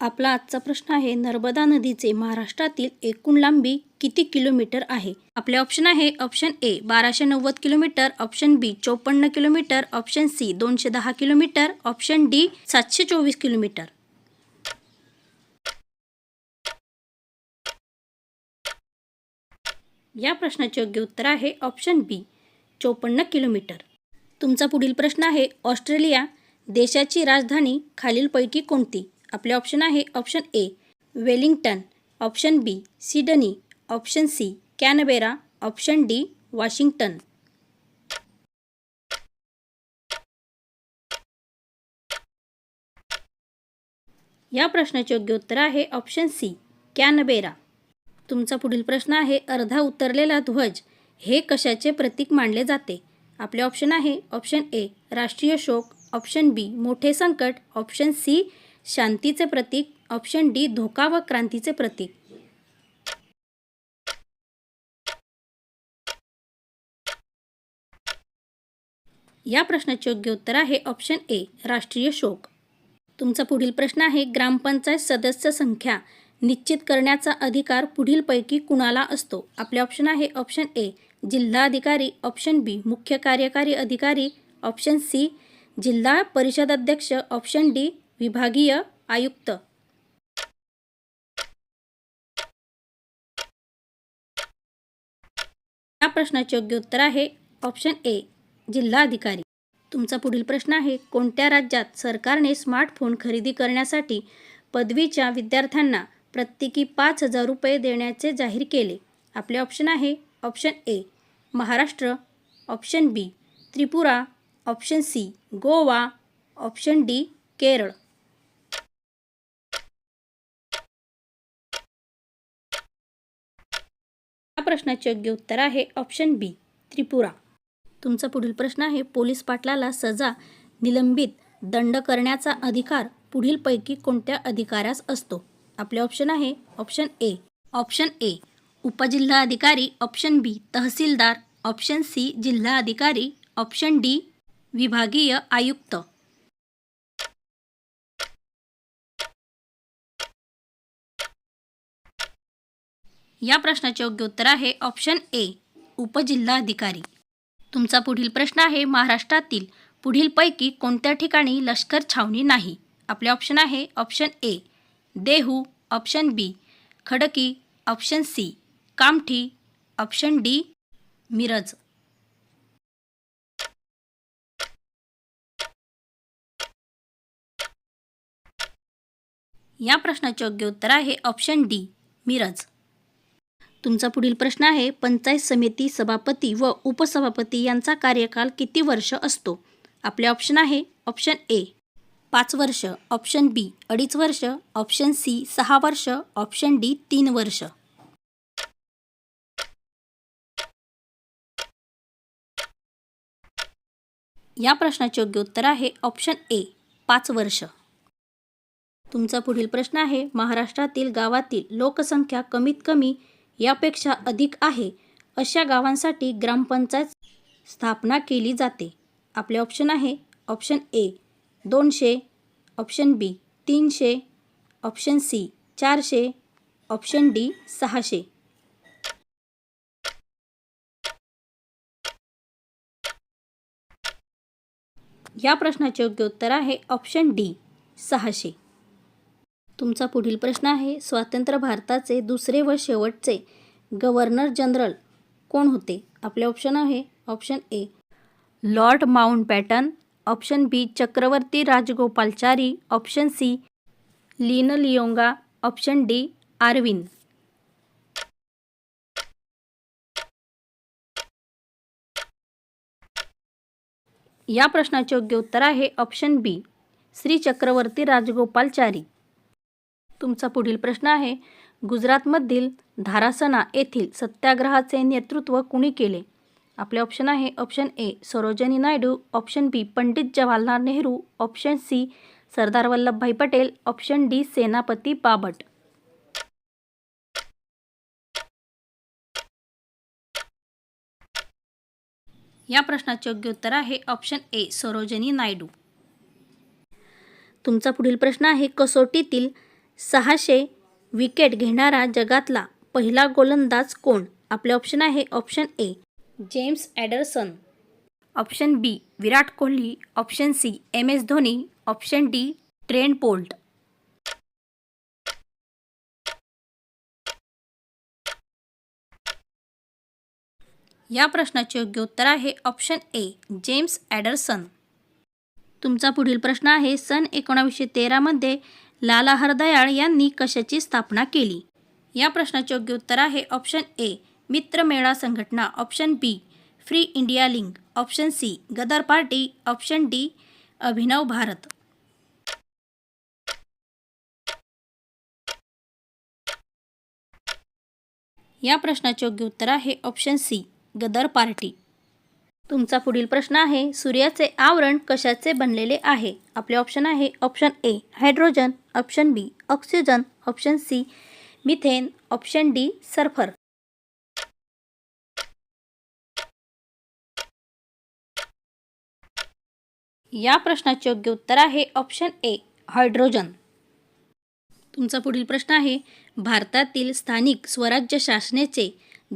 आपला आजचा प्रश्न आहे नर्मदा नदीचे महाराष्ट्रातील एकूण लांबी किती किलोमीटर आहे? आपले ऑप्शन आहे ऑप्शन ए बाराशे नव्वद किलोमीटर ऑप्शन बी चोपन्न किलोमीटर ऑप्शन सी दोनशे दहा किलोमीटर ऑप्शन डी सातशे चोवीस किलोमीटर. या प्रश्नाचे योग्य उत्तर आहे ऑप्शन बी चोपन्न किलोमीटर. तुमचा पुढील प्रश्न आहे ऑस्ट्रेलिया देशाची राजधानी खालीलपैकी कोणती? आपले ऑप्शन आहे option A Wellington option B Sydney option C Canberra option D Washington या प्रश्नाचे योग्य उत्तर आहे ऑप्शन सी कॅनबेरा तुमचा पुढील प्रश्न आहे अर्धा उतरलेला ध्वज. हे कशाचे प्रतीक मानले जाते? आपले ऑप्शन आहे ऑप्शन ए राष्ट्रीय शोक. ऑप्शन बी मोठे संकट. ऑप्शन सी शांतीचे प्रतीक ऑप्शन डी धोका व क्रांतीचे प्रतीक. या प्रश्नाचे योग्य उत्तर आहे ऑप्शन ए राष्ट्रीय शोक. तुमचा पुढील प्रश्न आहे ग्रामपंचायत सदस्य संख्या. निश्चित करण्याचा अधिकार पुढीलपैकी कुणाला असतो? आपले ऑप्शन आहे ऑप्शन ए जिल्हा अधिकारी ऑप्शन बी मुख्य कार्यकारी अधिकारी. ऑप्शन सी जिल्हा परिषद अध्यक्ष. ऑप्शन डी विभागीय आयुक्त. या प्रश्नाचे योग्य उत्तर आहे ऑप्शन ए जिल्हाधिकारी. तुमचा पुढील प्रश्न आहे कोणत्या राज्यात सरकारने स्मार्टफोन खरेदी करण्यासाठी पदवीच्या विद्यार्थ्यांना प्रत्येकी पाच हजार रुपये देण्याचे जाहीर केले? आपले ऑप्शन आहे option A Maharashtra. Option B Tripura. Option C Goa. Option D Kerala. या प्रश्नाचे योग्य उत्तर आहे ऑप्शन बी त्रिपुरा. तुमचा पुढील प्रश्न आहे पोलीस पाटलाला सजा निलंबित दंड करण्याचा अधिकार पुढीलपैकी कोणत्या अधिकाऱ्यास असतो? आपले ऑप्शन आहे ऑप्शन ए. ऑप्शन ए उपजिल्हा अधिकारी ऑप्शन बी तहसीलदार. ऑप्शन सी जिल्हा अधिकारी ऑप्शन डी विभागीय आयुक्त. या प्रश्नाचे योग्य उत्तर आहे ऑप्शन ए उपजिल्हाधिकारी. तुमचा पुढील प्रश्न आहे महाराष्ट्रातील पुढीलपैकी कोणत्या ठिकाणी लष्कर छावणी नाही? आपले ऑप्शन आहे option A Dehu option B Khadki option C Kamthi option D Miraj. या प्रश्नाचे योग्य उत्तर आहे ऑप्शन डी मिरज. तुमचा पुढील प्रश्न आहे पंचायत समिती सभापती व उपसभापती यांचा कार्यकाल किती वर्ष असतो? आपले ऑप्शन आहे ऑप्शन ए पाच वर्ष ऑप्शन बी अडीच वर्ष ऑप्शन सी सहा वर्ष ऑप्शन डी तीन वर्ष. या प्रश्नाचे योग्य उत्तर आहे ऑप्शन ए पाच वर्ष. तुमचा पुढील प्रश्न आहे महाराष्ट्रातील गावातील लोकसंख्या कमीत कमी यापेक्षा अधिक आहे अशा गावांसाठी ग्रामपंचायत स्थापना केली जाते. आपले ऑप्शन आहे ऑप्शन ए दोनशे ऑप्शन बी तीनशे ऑप्शन सी चारशे ऑप्शन डी सहाशे. या प्रश्नाचे योग्य उत्तर आहे ऑप्शन डी सहाशे. तुमचा पुढील प्रश्न आहे स्वातंत्र्य भारताचे दुसरे व शेवटचे गव्हर्नर जनरल कोण होते? आपले ऑप्शन आहे option A Lord Mountbatten option B Chakravarti Rajagopalachari option C Linlithgow option D Irwin या प्रश्नाचे योग्य उत्तर आहे ऑप्शन बी श्री चक्रवर्ती राजगोपालचारी तुमचा पुढील प्रश्न आहे. गुजरातमधील धारासना येथील सत्याग्रहाचे नेतृत्व कुणी केले? आपले ऑप्शन आहे option A Sarojini Naidu. Option B Pandit Jawaharlal Nehru. Option C Sardar Vallabhbhai Patel. Option D Senapati Bapat. या प्रश्नाचे योग्य उत्तर आहे ऑप्शन ए सरोजनी नायडू. तुमचा पुढील प्रश्न आहे कसोटीतील सहाशे विकेट घेणारा जगातला पहिला गोलंदाज कोण? आपले ऑप्शन आहे option A James Anderson option B Virat Kohli. Option C M S Dhoni. Option D Trent Boult या प्रश्नाचे योग्य उत्तर आहे ऑप्शन ए जेम्स ॲडरसन तुमचा पुढील प्रश्न आहे सन एकोणावीसशे तेरामध्ये लाला हरदयाळ यांनी कशाची स्थापना केली? या प्रश्नाचे योग्य उत्तर आहे ऑप्शन ए मित्रमेळा संघटना option B free India link option C Ghadar party option D Abhinav Bharat. या प्रश्नाचे योग्य उत्तर आहे ऑप्शन सी गदर पार्टी. तुमचा पुढील प्रश्न आहे सूर्याचे आवरण कशाचे बनलेले आहे? आपले ऑप्शन आहे option A hydrogen option B oxygen option C methane option D sulphur या प्रश्नाचे योग्य उत्तर आहे ऑप्शन ए हायड्रोजन तुमचा पुढील प्रश्न आहे भारतातील स्थानिक स्वराज्य शासनेचे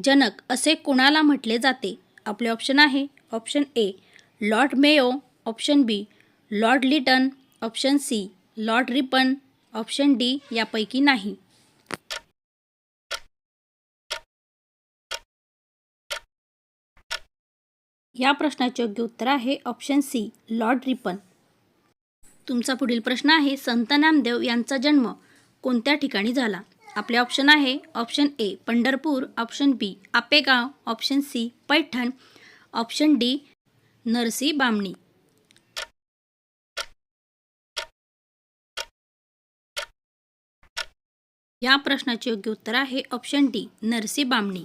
जनक असे कोणाला म्हटले जाते? आपले ऑप्शन आहे option A Lord Mayo option B Lord Lytton option C Lord Ripon option D यापैकी नाही. या प्रश्नाचे योग्य उत्तर आहे ऑप्शन सी लॉर्ड रिपन. तुमचा पुढील प्रश्न आहे संत नामदेव यांचा जन्म कोणत्या ठिकाणी झाला? आपले ऑप्शन आहे option A Pandharpur option B Apegaon option C Paithan option D Narsi Bamani. या प्रश्नाचे योग्य उत्तर आहे ऑप्शन डी नरसी बामणी.